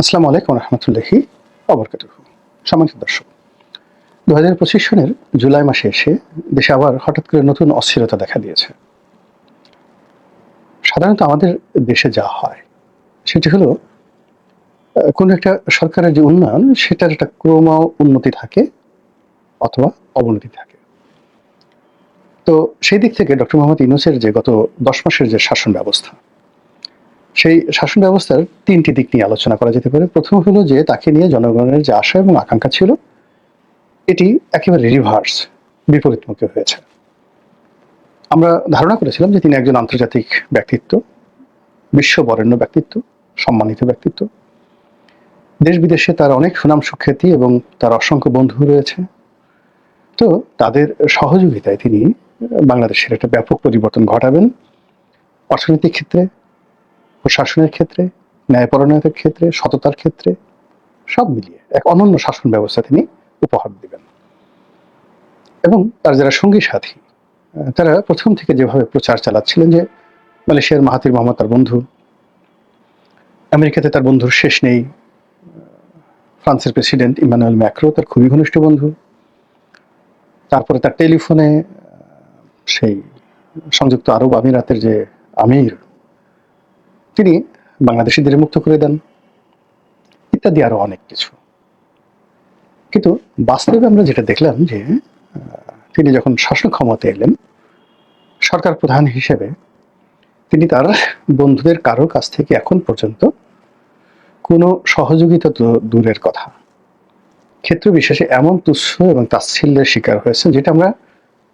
আসসালামু আলাইকুম রহমতুল্লাহি অবরকাত সম্মানিত দর্শক দু হাজার পঁচিশ সনের জুলাই মাসে এসে দেশে আবার হঠাৎ করে নতুন অস্থিরতা দেখা দিয়েছে। সাধারণত আমাদের দেশে যা হয়, সেটি হলো কোনো একটা সরকারের যে উন্নয়ন, সেটার একটা ক্রম উন্নতি থাকে অথবা অবনতি থাকে। তো সেই দিক থেকে ডক্টর মোহাম্মদ ইউনুসের যে গত দশ মাসের যে শাসন ব্যবস্থা সেই শাসন ব্যবস্থার তিনটি দিক নিয়ে আলোচনা করা যেতে পারে। প্রথম হলো যে, তাকে নিয়ে জনগণের যে আশা এবং আকাঙ্ক্ষা ছিল, এটি একেবারে রিভার্স বিপরীতমুখী হয়েছে। আমরা ধারণা করেছিলাম যে তিনি একজন আন্তর্জাতিক ব্যক্তিত্ব বিশ্ব বরেণ্য ব্যক্তিত্ব, সম্মানিত ব্যক্তিত্ব। দেশ বিদেশে তার অনেক সুনাম সুখ্যাতি এবং তার অসংখ্য বন্ধু রয়েছে। তো তাদের সহযোগিতায় তিনি বাংলাদেশের একটা ব্যাপক পরিবর্তন ঘটাবেন। অর্থনৈতিক ক্ষেত্রে প্রশাসনের ক্ষেত্রে ন্যায়পরণতার ক্ষেত্রে, সততার ক্ষেত্রে, সব মিলিয়ে এক অনন্য শাসন ব্যবস্থা তিনি উপহার দিবেন। এবং তার যারা সঙ্গী সাথী তারা প্রথম থেকে যেভাবে প্রচার চালাচ্ছিলেন যে মালয়েশিয়ার মাহাতির মোহাম্মদ তার বন্ধু, আমেরিকাতে তার বন্ধুর শেষ নেই ফ্রান্সের প্রেসিডেন্ট ইমানুয়েল ম্যাক্রো তার খুবই ঘনিষ্ঠ বন্ধু, তারপরে তার টেলিফোনে সেই সংযুক্ত আরব আমিরাতের যে আমির তিনি বাংলাদেশিদের মুক্ত করে দেন। ইত্যাদি আরও অনেক কিছু। কিন্তু বাস্তবে আমরা যেটা দেখলাম যে তিনি যখন শাসন ক্ষমতা এলেন, সরকার প্রধান হিসেবে তিনি তার বন্ধুদের কারোর কাছ থেকে এখন পর্যন্ত কোনো সহযোগিতা তো দূরের কথা। ক্ষেত্র বিশেষে এমন তুচ্ছ এবং তাচ্ছিল্যের শিকার হয়েছেন যেটা আমরা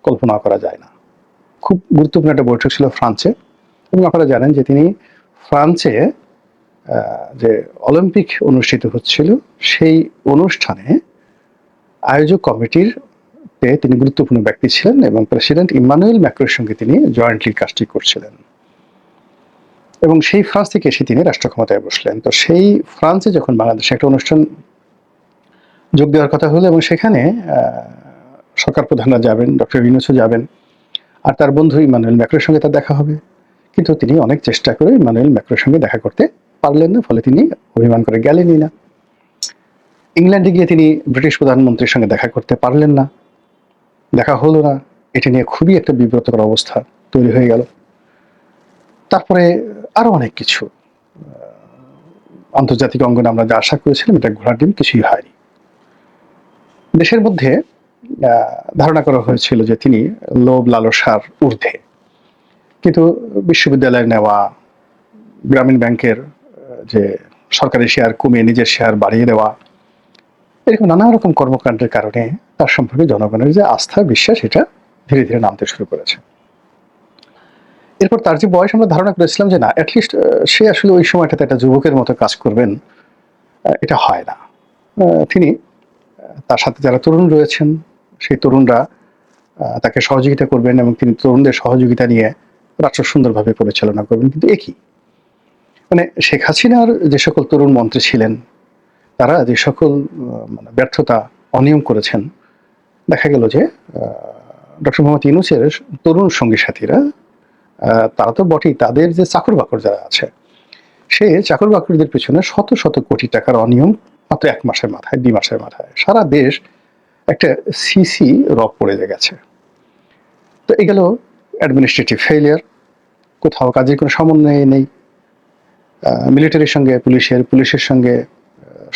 কল্পনা করা যায় না। খুব গুরুত্বপূর্ণ একটা বৈঠক ছিল ফ্রান্সে এবং আপনারা জানেন যে তিনি ফ্রান্সে যে অলিম্পিক অনুষ্ঠিত হচ্ছিল, সেই অনুষ্ঠানে আয়োজক কমিটির তে তিনি গুরুত্বপূর্ণ ব্যক্তি ছিলেন এবং প্রেসিডেন্ট ইমানুয়েল ম্যাক্রোর সঙ্গে তিনি জয়েন্টলি কাজটি করছিলেন। এবং সেই ফ্রান্স থেকে এসে তিনি রাষ্ট্র ক্ষমতায় বসলেন। তো সেই ফ্রান্সে যখন বাংলাদেশে একটা অনুষ্ঠান যোগ দেওয়ার কথা হলো এবং সেখানে সরকার প্রধানরা যাবেন, ডক্টর ইউনুসও যাবেন, আর তার বন্ধু ইমানুয়েল ম্যাক্রোর সঙ্গে তার দেখা হবে। কিন্তু তিনি অনেক চেষ্টা করে ইমানুয়েল ম্যাক্রোর সঙ্গে দেখা করতে পারলেন না, ফলে তিনি অভিমান করে গেলেনই না। ইংল্যান্ডে গিয়ে তিনি ব্রিটিশ প্রধানমন্ত্রীর সঙ্গে দেখা করতে পারলেন না। দেখা হলো না। এটি নিয়ে খুবই একটা বিব্রতকর অবস্থা তৈরি হয়ে গেল। তারপরে আরও অনেক কিছু আন্তর্জাতিক অঙ্গনে আমরা যা আশা করেছিলাম, এটা ঘোড়ার ডিম কিছুই হয়নি। দেশের মধ্যে ধারণা করা হয়েছিল যে তিনি লোভ লালসার ঊর্ধ্বে। কিন্তু বিশ্ববিদ্যালয়ে নেওয়া গ্রামীণ ব্যাংকের যে সরকারি শেয়ার কমিয়ে নিজের শেয়ার বাড়িয়ে দেওয়া, এরকম নানা রকম কর্মকাণ্ডের কারণে তার সম্পর্কে জনগণের যে আস্থা, বিশ্বাস, এটা ধীরে ধীরে নামতে শুরু করেছে। এরপর তার যে বয়স, আমরা ধারণা করেছিলাম যে না অ্যাটলিস্ট সে আসলে ওই সময়টাতে একটা যুবকের মতো কাজ করবেন এটা হয় না। তিনি তার সাথে যারা তরুণ রয়েছেন, সেই তরুণরা তাকে সহযোগিতা করবেন এবং তিনি তরুণদের সহযোগিতা নিয়ে রাষ্ট্র সুন্দরভাবে পরিচালনা করবেন, কিন্তু একই মানে শেখ হাসিনার যে সকল তরুণ মন্ত্রী ছিলেন, তারা যে সকল মানে ব্যর্থতা অনিয়ম করেছেন, দেখা গেল যে ডক্টর মোহাম্মদ ইউনুসের তরুণ সঙ্গী সাথীরা তারা তো বটেই তাদের যে চাকর বাকর যারা আছে, সে চাকর বাকরদের পিছনে শত শত কোটি টাকার অনিয়ম মাত্র এক মাসের মাথায়, দুই মাসের মাথায়, সারা দেশ একটা সিসি রব পড়ে গেছে। তো এ এগুলো অ্যাডমিনিস্ট্রেটিভ ফেলিয়ার কোথাও কাজের কোনো সমন্বয় নেই। মিলিটারির সঙ্গে, পুলিশের পুলিশের সঙ্গে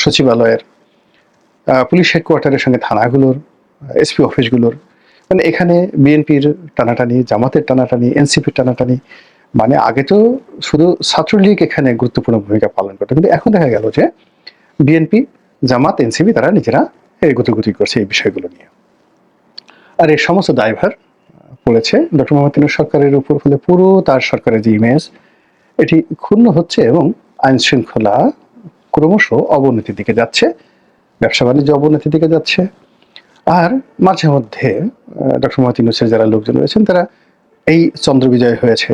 সচিবালয়ের পুলিশ হেডকোয়ার্টারের সঙ্গে থানাগুলোর এসপি অফিসগুলোর মানে এখানে বিএনপির টানাটানি, জামাতের টানাটানি এনসিপির টানাটানি মানে আগে তো শুধু ছাত্রলীগ এখানে গুরুত্বপূর্ণ ভূমিকা পালন করতো। কিন্তু এখন দেখা গেল যে বিএনপি জামাত এনসিপি তারা নিজেরা গুতিগুতি করছে এই বিষয়গুলো নিয়ে। আর এই সমস্ত দায়ভার পড়েছে ডক্টর মোহাম্মদ সরকারের উপর ফলে পুরো তার সরকারের যে ইমেজ এটি ক্ষুণ্ণ হচ্ছে এবং আইন শৃঙ্খলা ক্রমশ অবনতির দিকে যাচ্ছে, ব্যবসা বাণিজ্য অবনতির দিকে যাচ্ছে। আর মাঝে মধ্যে ডক্টর মোহাম্মদ ইউনুসের যারা লোকজন রয়েছেন, তারা এই চন্দ্র বিজয় হয়েছে,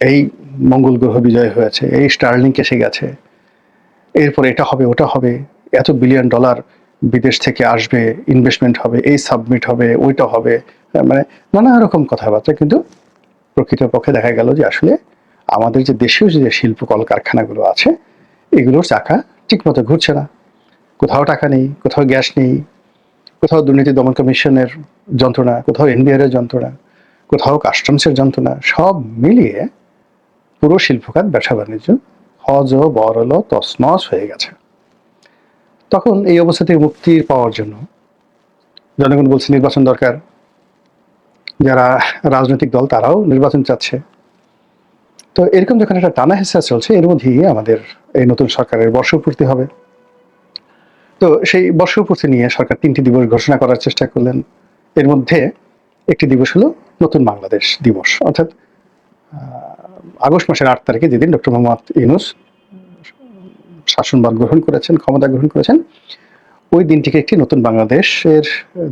এই মঙ্গল গ্রহ বিজয় হয়েছে, এই স্টার্লিং এসে গেছে, এরপর এটা হবে, ওটা হবে, এত বিলিয়ন ডলার বিদেশ থেকে আসবে ইনভেস্টমেন্ট হবে, এই সাবমিট হবে, ওইটা হবে মানে নানা রকম কথাবার্তা কিন্তু প্রকৃতপক্ষে দেখা গেল যে আসলে আমাদের যে দেশীয় যে শিল্প কলকারখানাগুলো আছে, এগুলোর চাকা ঠিক মতো ঘুরছে না। কোথাও টাকা নেই, কোথাও গ্যাস নেই, কোথাও দুর্নীতি দমন কমিশনের যন্ত্রণা, কোথাও এনবিআর এর যন্ত্রণা, কোথাও কাস্টমসের যন্ত্রণা, সব মিলিয়ে পুরো শিল্পখাত ব্যবসা বাণিজ্য হজ, বরল তসনস হয়ে গেছে। তখন এই অবস্থা থেকে মুক্তি পাওয়ার জন্য জনগণ বলছে নির্বাচন দরকার। যারা রাজনৈতিক দল, তারাও নির্বাচন চাচ্ছে। তো এরকম যখন একটা টানা হেসা চলছে, এর মধ্যেই আমাদের এই নতুন সরকারের বর্ষপূর্তি হবে। তো সেই বর্ষপূর্তি নিয়ে সরকার তিনটি দিবস ঘোষণা করার চেষ্টা করলেন। এর মধ্যে একটি দিবস হলো নতুন বাংলাদেশ দিবস। অর্থাৎ আগস্ট মাসের আট তারিখে যেদিন ডক্টর মোহাম্মদ ইউনুস শাসনভার গ্রহণ করেছেন, ক্ষমতা গ্রহণ করেছেন ওই দিনটিকে একটি নতুন বাংলাদেশের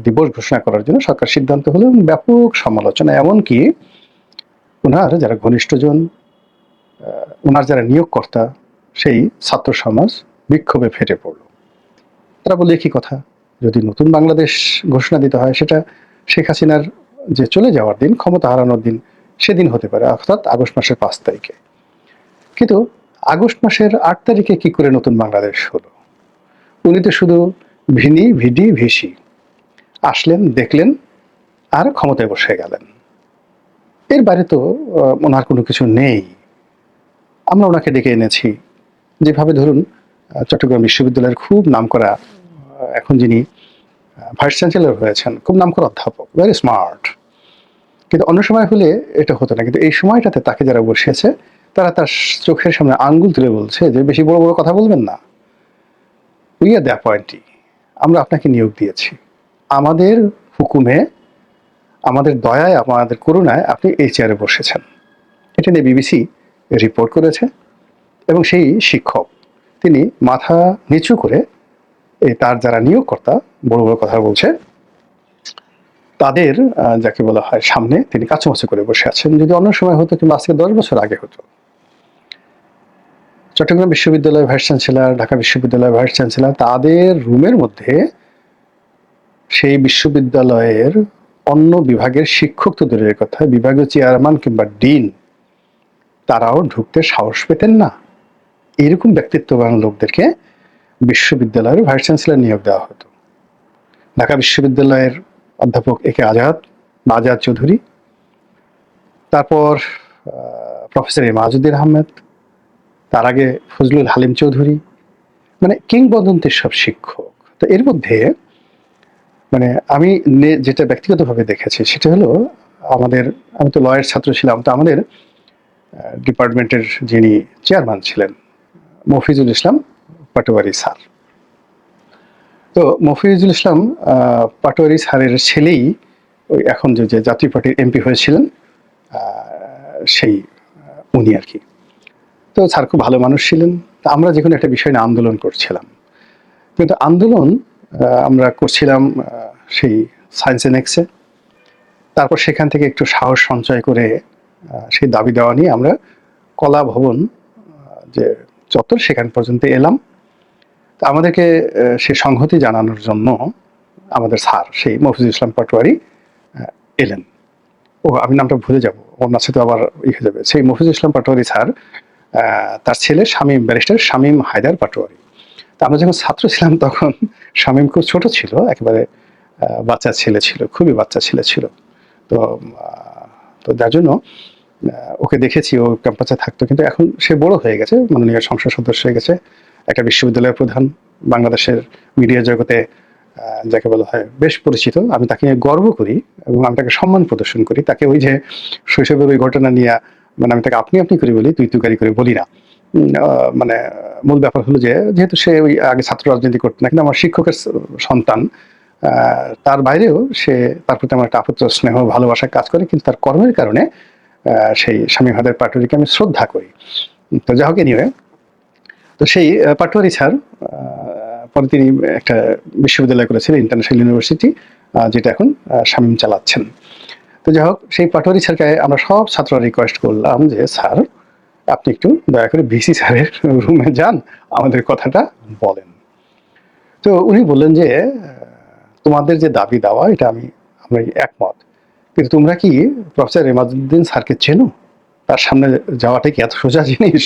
দিবস ঘোষণা করার জন্য সরকার সিদ্ধান্ত হলো ব্যাপক সমালোচনা, এমনকি ওনার যারা ঘনিষ্ঠজন ওনার যারা নিয়োগকর্তা, সেই ছাত্র সমাজ বিক্ষোভে ফেটে পড়ল। তারা বলে কি কথা, যদি নতুন বাংলাদেশ ঘোষণা দিতে হয়, সেটা শেখ হাসিনার যে চলে যাওয়ার দিন, ক্ষমতা হারানোর দিন, সেদিন হতে পারে, অর্থাৎ আগস্ট মাসের পাঁচ তারিখে। কিন্তু আগস্ট মাসের আট তারিখে কি করে নতুন বাংলাদেশ হলো? উনি তো শুধু ভিনি ভিডি ভিসি। আসলেন দেখলেন আর ক্ষমতায় বসে গেলেন। এর বাইরে তো ওনার কোনো কিছু নেই। আমরা ওনাকে ডেকে এনেছি। যেভাবে ধরুন চট্টগ্রাম বিশ্ববিদ্যালয়ের খুব নামকরা আহ, এখন যিনি ভাইস চ্যান্সেলর হয়েছেন খুব নামকরা অধ্যাপক ভেরি স্মার্ট কিন্তু অন্য সময় হলে এটা হতো না। কিন্তু এই সময়টাতে তাকে যারা বসিয়েছে তারা তার চোখের সামনে আঙ্গুল তুলে বলছে যে বেশি বড় বড় কথা বলবেন না। উই আর দ্য পয়েন্টই আমরা আপনাকে নিয়োগ দিয়েছি। আমাদের হুকুমে, আমাদের দয়ায়, আমাদের করুণায় আপনি এই চেয়ারে বসেছেন। এটা নিয়ে বিবিসি রিপোর্ট করেছে এবং সেই শিক্ষক, তিনি মাথা নিচু করে এই তার যারা নিয়োগকর্তা, বড় বড় কথা বলছে, তাদের যাকে বলা হয় সামনে, তিনি কাছুমাছু করে বসে আছেন। যদি অন্য সময় হতো কিংবা আজকে দশ বছর আগে হতো চট্টগ্রাম বিশ্ববিদ্যালয়ের ভাইস চ্যান্সেলর, ঢাকা বিশ্ববিদ্যালয়ের ভাইস চ্যান্সেলর, তাদের রুমের মধ্যে সেই বিশ্ববিদ্যালয়ের অন্য বিভাগের শিক্ষক তো দূরের কথা, বিভাগীয় চেয়ারম্যান কিংবা ডিন, তারাও ঢুকতে সাহস পেতেন না। এরকম ব্যক্তিত্ববান লোকদেরকে বিশ্ববিদ্যালয়ের ভাইস চ্যান্সেলর নিয়োগ দেওয়া হতো। ঢাকা বিশ্ববিদ্যালয়ের অধ্যাপক এ কে আজাদ আজাদ চৌধুরী, তারপর প্রফেসর এম আজুদ্দিন আহমেদ তার আগে ফজলুল হালিম চৌধুরী মানে কিংবদন্তির সব শিক্ষক। তো এর মধ্যে মানে আমি যেটা ব্যক্তিগতভাবে দেখেছি, সেটা হলো আমাদের, আমি তো লয়ের ছাত্র ছিলাম, তো আমাদের ডিপার্টমেন্টের যিনি চেয়ারম্যান ছিলেন, মফিজুল ইসলাম পাটোয়ারি স্যার। তো মফিজুল ইসলাম পাটোয়ারি স্যারের ছেলেই ওই এখন যে যে জাতীয় পার্টির এমপি হয়েছিলেন সেই উনি আর কি। তো স্যার খুব ভালো মানুষ ছিলেন। তা আমরা যে কোনো একটা বিষয় নিয়ে আন্দোলন করছিলাম, কিন্তু আন্দোলন আমরা করছিলাম সেই সায়েন্স এক্সে তারপর সেখান থেকে একটু সাহস সঞ্চয় করে সেই দাবি দেওয়া নিয়ে আমরা কলা ভবন যে চত্বর, সেখান পর্যন্ত এলাম। আমাদেরকে সে সংহতি জানানোর জন্য আমাদের স্যার, সেই মফিজুল ইসলাম পাটোয়ারি এলেন। ও আমি নামটা ভুলে যাব ওর নাচে তো আবার ই হয়ে যাবে। সেই মফিজুল ইসলাম পাটোয়ারি স্যার তার ছেলে শামীম, ব্যারিস্টার শামীম হায়দার পাটোয়ারি। তা আমরা যখন ছাত্র ছিলাম তখন শামীম খুব ছোট ছিল, একেবারে বাচ্চা ছেলে ছিল, খুবই বাচ্চা ছেলে ছিল। তো তো যার জন্য ওকে দেখেছি, ও ক্যাম্পাসে থাকতো, কিন্তু এখন সে বড় হয়ে গেছে, মাননীয় সংসদ সদস্য হয়ে গেছে, একটা বিশ্ববিদ্যালয়ের প্রধান, বাংলাদেশের মিডিয়া জগতে যাকে বলা হয় বেশ পরিচিত। আমি তাকে গর্ব করি এবং আমি তাকে সম্মান প্রদর্শন করি। তাকে ওই যে শৈশবের ওই ঘটনা নিয়ে মানে আমি তাকে আপনি আপনি করে বলি, তুই তুকারি করে বলি না। মানে মূল ব্যাপার হলো যে, যেহেতু সে ওই আগে ছাত্র রাজনীতি করতো না, কিন্তু আমার শিক্ষকের সন্তান তার বাইরেও সে, তার প্রতি আমার একটা আপত্র স্নেহ, ভালোবাসা কাজ করে, কিন্তু তার কর্মের কারণে সেই স্বামী হাদের পাটুরিকে আমি শ্রদ্ধা করি। তো যা হোক নিয়ে তো সেই পাটোয়ারি স্যার পরে তিনি একটা বিশ্ববিদ্যালয় করেছিলেন, ইন্টারন্যাশনাল ইউনিভার্সিটি যেটা এখন শামীম চালাচ্ছেন। যাই হোক, সেই পাটোয়ারি স্যারকে আমরা সব ছাত্ররা রিকোয়েস্ট করলাম যে, স্যার, আপনি একটু দয়া করে ভিসি স্যারের রুমে যান, আমাদের কথাটা বলেন। তো উনি বললেন যে তোমাদের যে দাবি দেওয়া, এটা আমি আমরা একমত। কিন্তু তোমরা কি প্রফেসর রেমাজুদ্দিন স্যারকে চেনো? তার সামনে যাওয়াটা কি এত সোজা জিনিস?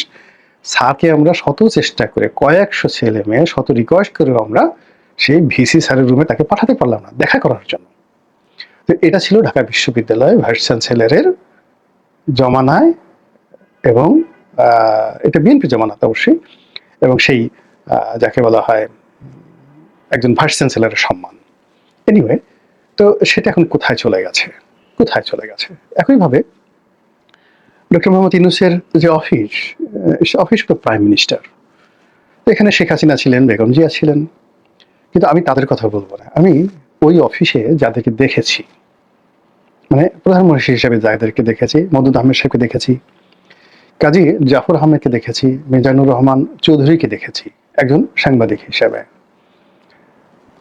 স্যারকে আমরা শত চেষ্টা করে, কয়েকশো ছেলে মেয়ে শত রিকোয়েস্ট করেও আমরা সেই ভিসি স্যারের রুমে তাকে পাঠাতে পারলাম না, দেখা করার জন্য। তো এটা ছিল ঢাকা বিশ্ববিদ্যালয় ভাইস চ্যান্সেলরের জমানায় এবং এটা বিএনপি জমানাতে অবশ্যই, এবং সেই যাকে বলা হয় একজন ভাইস চ্যান্সেলরের সম্মান। এনিওয়ে তো সেটা এখন কোথায় চলে গেছে? কোথায় চলে গেছে? একইভাবে ডক্টর মোহাম্মদ ইউনুসের যে অফিস সে অফিস তো প্রাইম মিনিস্টার। এখানে শেখ হাসিনা ছিলেন, বেগম জিয়া ছিলেন। কিন্তু আমি তাদের কথা বলব না। আমি ওই অফিসে যাদেরকে দেখেছি। মানে প্রধানমন্ত্রী হিসেবে যাদেরকে দেখেছি, মদুদ আহমেদ সাহেবকে দেখেছি, কাজী জাফর আহমেদকে দেখেছি, মিজানুর রহমান চৌধুরীকে দেখেছি, একজন সাংবাদিক হিসেবে।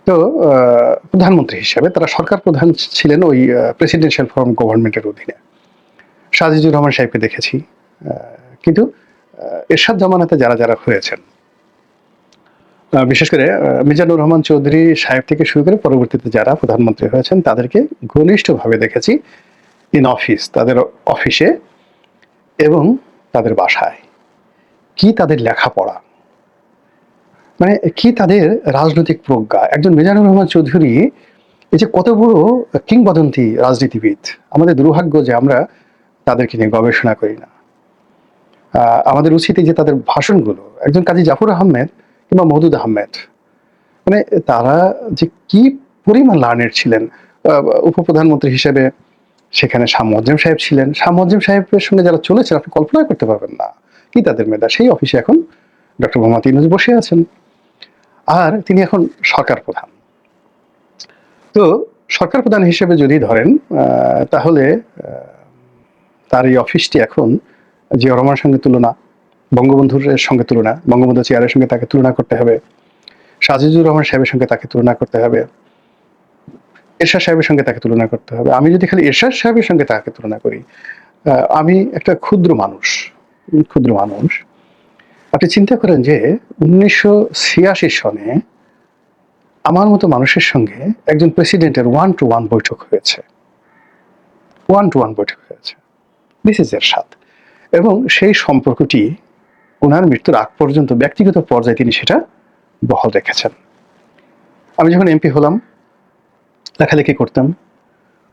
তো প্রধানমন্ত্রী হিসেবে তারা সরকার প্রধান ছিলেন ওই প্রেসিডেন্সিয়াল ফর্ম গভর্নমেন্টের অধীনে। সাজিজুর রহমান সাহেবকে দেখেছি কিন্তু এরশাদ জামানাতে যারা যারা হয়েছেন বিশেষ করে মিজানুর রহমান চৌধুরী সাহেব থেকে শুরু করে পরবর্তীতে যারা প্রধানমন্ত্রী হয়েছেন, তাদেরকে ঘনিষ্ঠভাবে দেখেছি ইন অফিস তাদের অফিসে এবং তাদের বাসায়। কি তাদের লেখাপড়া? মানে কি তাদের রাজনৈতিক প্রজ্ঞা? একজন মিজানুর রহমান চৌধুরী, এই যে কত বড় কিংবদন্তি রাজনীতিবিদ, আমাদের দুর্ভাগ্য যে আমরা তাদেরকে নিয়ে গবেষণা করি না। আমাদের উচিত যে তাদের ভাষণগুলো। একজন কাজী জাফর আহমেদ কিংবা মহদুদ আহমেদ। মানে তারা যে কি পরিমাণ লার্নের ছিলেন উপপ্রধানমন্ত্রী হিসেবে সেখানে শাহ সাহেব ছিলেন। শাহ সাহেবের সঙ্গে যারা চলেছেন, আপনি কল্পনা করতে পারবেন না কি তাদের মেধা। সেই অফিসে এখন ডক্টর মোহাম্মদ ইউনুস বসে আছেন। আর তিনি এখন সরকার প্রধান। তো সরকার প্রধান হিসেবে যদি ধরেন তাহলে তার এই অফিসটি এখন জিয়া রহমানের সঙ্গে তুলনা বঙ্গবন্ধুর সঙ্গে তুলনা, বঙ্গবন্ধু চেয়ারের সঙ্গে তাকে তুলনা করতে হবে, সাজিজুর রহমান সাহেবের সঙ্গে তাকে তুলনা করতে হবে, এরশাদ সাহেবের সঙ্গে তাকে তুলনা করতে হবে। আমি যদি খালি এরশাদ সাহেবের সঙ্গে তাকে তুলনা করি আমি একটা ক্ষুদ্র মানুষ ক্ষুদ্র মানুষ। আপনি চিন্তা করেন যে উনিশশো ছিয়াশি সনে আমার মতো মানুষের সঙ্গে একজন প্রেসিডেন্টের ওয়ান টু ওয়ান বৈঠক হয়েছে। ওয়ান টু ওয়ান বৈঠক হয়েছে। দিস ইজ এরশাদ এবং সেই সম্পর্কটি ওনার মৃত্যুর আগ পর্যন্ত ব্যক্তিগত পর্যায়ে তিনি সেটা বহাল রেখেছেন। আমি যখন এমপি হলাম, লেখালেখি করতাম,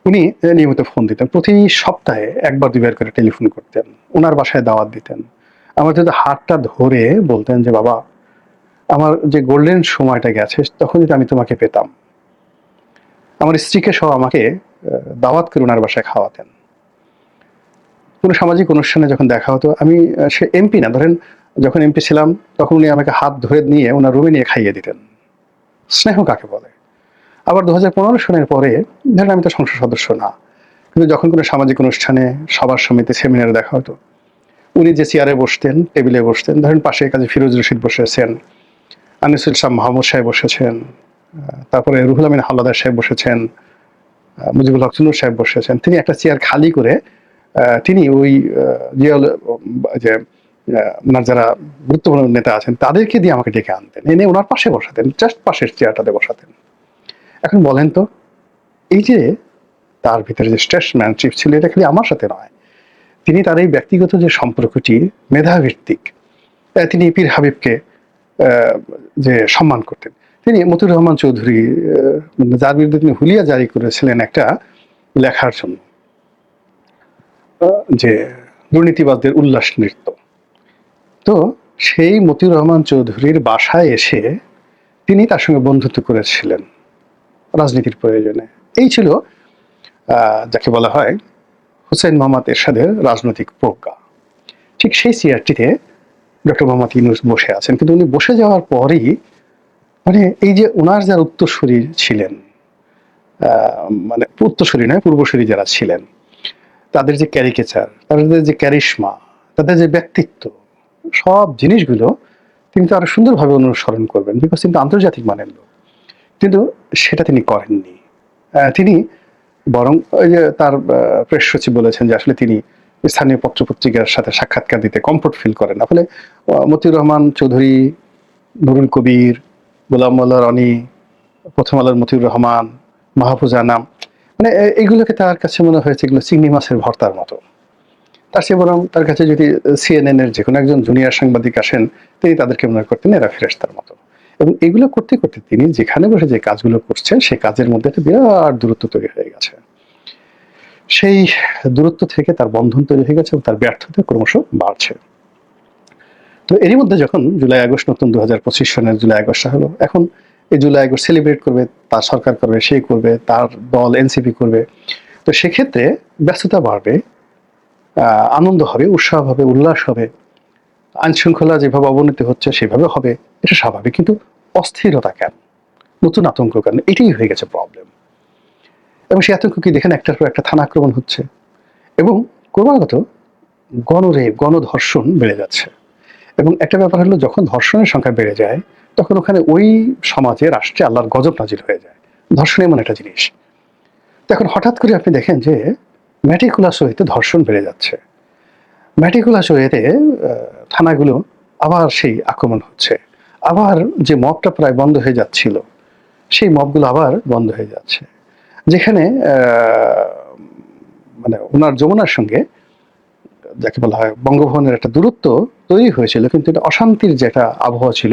উনি নিয়মিত ফোন দিতেন, প্রতি সপ্তাহে একবার দুবার করে টেলিফোন করতেন, ওনার বাসায় দাওয়াত দিতেন। আমার যদি হাতটা ধরে বলতেন যে, বাবা, আমার যে গোল্ডেন সময়টা গেছে, তখন যদি আমি তোমাকে পেতাম। আমার স্ত্রীকে সহ আমাকে দাওয়াত করে ওনার বাসায় খাওয়াতেন। কোনো সামাজিক অনুষ্ঠানে যখন দেখা হতো, আমি সে এমপি না, ধরেন যখন এমপি ছিলাম, তখন উনি আমাকে হাত ধরে নিয়ে ওনার রুমে নিয়ে খাইয়ে দিতেন। স্নেহ কাকে বলে? আবার দু হাজার পনেরো সনের পরে, ধরেন আমি তো সংসদ সদস্য না, কিন্তু যখন কোনো সামাজিক অনুষ্ঠানে সবার সমিতি, সেমিনারে দেখা হতো, উনি যে চেয়ারে বসতেন, টেবিলে বসতেন, ধরেন পাশে কাজে ফিরোজ রশিদ বসেছেন, আনিসুল শাহ মাহমুদ সাহেব বসেছেন তারপরে রুহুল আমিন হাল্লাদার সাহেব বসেছেন মুজিবুল হক চুনুর সাহেব বসেছেন, তিনি একটা চেয়ার খালি করে তিনি ওই যে ওনার যারা গুরুত্বপূর্ণ নেতা আছেন, তাদেরকে দিয়ে আমাকে ডেকে আনতেন। এনে ওনার পাশে বসাতেন জাস্ট পাশের চেয়ারটাতে বসাতেন। এখন বলেন তো, এই যে তার ভিতরে যে স্টেটসম্যানশিপ ছিল, এটা খালি আমার সাথে নয়। তিনি তার এই ব্যক্তিগত যে সম্পর্কটি মেধাভিত্তিক তিনি পীর হাবিবকে যে সম্মান করতেন। তিনি মতুর রহমান চৌধুরী যার বিরুদ্ধে তিনি হুলিয়া জারি করেছিলেন একটা লেখার জন্য যে দুর্নীতিবাদদের উল্লাস নৃত্য। তো সেই মতিউর রহমান চৌধুরীর বাসায় এসে তিনি তার সঙ্গে বন্ধুত্ব করেছিলেন রাজনীতির প্রয়োজনে। এই ছিল যাকে বলা হয় হুসেন মোহাম্মদ এরশাদের রাজনৈতিক প্রজ্ঞা ঠিক সেই চেয়ারটিতে ডক্টর মোহাম্মদ ইউনুস বসে আছেন। কিন্তু উনি বসে যাওয়ার পরেই মানে এই যে ওনার যারা উত্তরসূরি ছিলেন মানে উত্তরসূরি নয়, পূর্বসূরি যারা ছিলেন, তাদের যে ক্যারিকেচার, তাদের যে ক্যারিশমা, তাদের যে ব্যক্তিত্ব সব জিনিসগুলো তিনি তো আরও সুন্দরভাবে অনুসরণ করবেন বিকজ তিনি আন্তর্জাতিক মানের লোক। কিন্তু সেটা তিনি করেননি। তিনি বরং ওই যে তার প্রেস সচিব বলেছেন যে আসলে তিনি স্থানীয় পত্রপত্রিকার সাথে সাক্ষাৎকার দিতে কমফোর্ট ফিল করেন। না, ফলে মতিউর রহমান চৌধুরী, নুরুল কবির, গোলাম মোল্লা রনি, প্রথম আলোর মতিউর রহমান, মাহফুজ আনাম মানে এইগুলোকে তার কাছে মনে হয়েছে এগুলো চিংড়ি মাছের ভর্তার মতো। তার চেয়ে বরং তার কাছে যদি সিএনএন এর যে কোনো একজন জুনিয়র সাংবাদিক আসেন, তিনি তাদেরকে মনে করতেন এরা ফেরেস্তার মতো। এবং এগুলো করতে করতে তিনি যেখানে বসে যে কাজগুলো করছেন সেই কাজের মধ্যে একটা বিরাট দূরত্ব তৈরি হয়ে গেছে। সেই দূরত্ব থেকে তার বন্ধন তৈরি হয়ে গেছে এবং তার ব্যর্থতা ক্রমশ বাড়ছে। তো এরই মধ্যে যখন জুলাই আগস্ট নতুন দু হাজার পঁচিশ সনের জুলাই আগস্ট হলো, এখন এই জুলাই আগস্ট সেলিব্রেট করবে, তার সরকার করবে, সে করবে, তার দল এনসিপি করবে। তো সেক্ষেত্রে ব্যস্ততা বাড়বে আনন্দ হবে, উৎসাহ হবে, উল্লাস হবে আইন শৃঙ্খলা যেভাবে অবনতি হচ্ছে সেভাবে হবে, এটা স্বাভাবিক। কিন্তু অস্থিরতা কেন? নতুন আতঙ্ক কেন? এটাই হয়ে গেছে প্রবলেম এবং সেই আতঙ্ক কি? দেখেন একটার পর একটা থানা আক্রমণ হচ্ছে এবং ক্রমাগত গণরেপ, গণধর্ষণ বেড়ে যাচ্ছে। এবং একটা ব্যাপার হলো, যখন ধর্ষণের সংখ্যা বেড়ে যায়, তখন ওখানে ওই সমাজে রাষ্ট্রে আল্লাহর গজব নাজিল হয়ে যায়। ধর্ষণ এমন একটা জিনিস। তো এখন হঠাৎ করে আপনি দেখেন যে ম্যাটিকুলাস ওয়েতে ধর্ষণ বেড়ে যাচ্ছে। ম্যাটিকুলাস ওয়েতে থানাগুলো আবার সেই আক্রমণ হচ্ছে। আবার যে মবটা প্রায় বন্ধ হয়ে যাচ্ছিল, সেই মবগুলো আবার বন্ধ হয়ে যাচ্ছে। যেখানে মানে ওনার যমুনার সঙ্গে, যাকে বলা হয় বঙ্গভবনের একটা দূরত্ব তৈরি হয়েছিল, কিন্তু এটা অশান্তির যে একটা আবহাওয়া ছিল,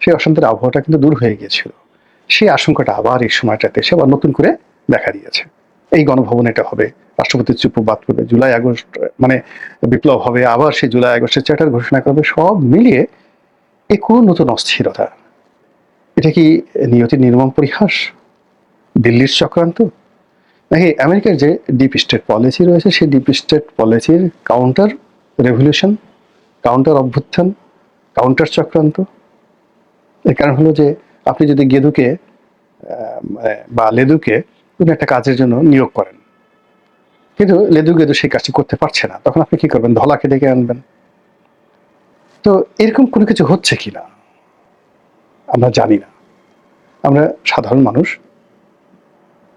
সেই অশান্তির আবহাওয়াটা কিন্তু দূর হয়ে গিয়েছিল। সেই আশঙ্কাটা আবার এই সময়টাতে এসে আবার নতুন করে দেখা দিয়েছে। এই গণভবন এটা হবে। রাষ্ট্রপতির চুপ বাদ করবে জুলাই আগস্ট মানে বিপ্লব হবে, আবার সেই জুলাই আগস্টের চ্যাটার ঘোষণা করবে। সব মিলিয়ে এ কোন নতুন অস্থিরতা। এটা কি নিয়তির নির্মম পরিহাস? দিল্লির চক্রান্ত? নাকি আমেরিকার যে ডিপ স্টেট পলিসি রয়েছে, সেই ডিপ স্টেট পলিসির কাউন্টার রেভলিউশন কাউন্টার অভ্যুত্থান কাউন্টার চক্রান্ত? এর কারণ হলো যে, আপনি যদি গেদুকে মানে বা লেদুকে কোনো একটা কাজের জন্য নিয়োগ করেন কিন্তু লেদু গেদু সেই কাজটি করতে পারছে না। তখন আপনি কি করবেন? ধলাকে ডেকে আনবেন। তো এরকম কোনো কিছু হচ্ছে কি না? আমরা জানি না। আমরা সাধারণ মানুষ।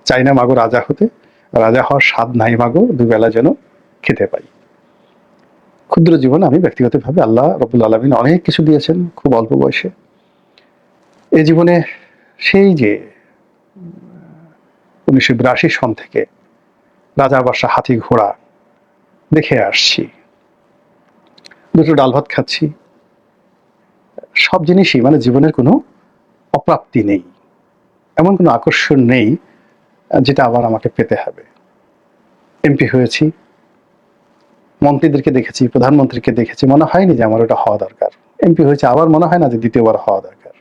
চাই না মাগো রাজা হতে। রাজা হওয়ার স্বাদ নাই মাগো, দুবেলা যেন খেতে পাই। ক্ষুদ্র জীবন আমি ব্যক্তিগতভাবে আল্লাহ রবুল আলমিন অনেক কিছু দিয়েছেন খুব অল্প বয়সে। এ জীবনে সেই যে উনিশশো বিরাশি সন থেকে রাজা বাসা হাতি ঘোড়া। দেখে আসছি। দুটো ডাল ভাত খাচ্ছি। সব জিনিসই মানে জীবনের কোনো অপ্রাপ্তি নেই। এমন কোনো আকর্ষণ নেই, যেটা আবার আমাকে পেতে হবে। এমপি হয়েছি। মন্ত্রীদেরকে দেখেছি, প্রধানমন্ত্রীকে দেখেছি। মনে হয়নি যে আমার ওটা হওয়া দরকার। এমপি হয়েছে, আবার মনে হয় না যে দ্বিতীয়বার হওয়া দরকার।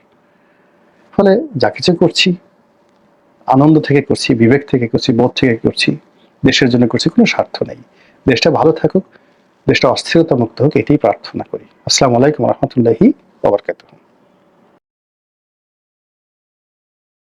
ফলে যা কিছু করছি, আনন্দ থেকে করছি, বিবেক থেকে করছি, বোধ থেকে করছি দেশের জন্য করছি, কোনো স্বার্থ নেই। দেশটা ভালো থাকুক, দেশটা অস্থিরতা মুক্ত হোক, এটাই প্রার্থনা করি। আসসালামু আলাইকুম রহমতুল্লাহি ওবরকাতুহ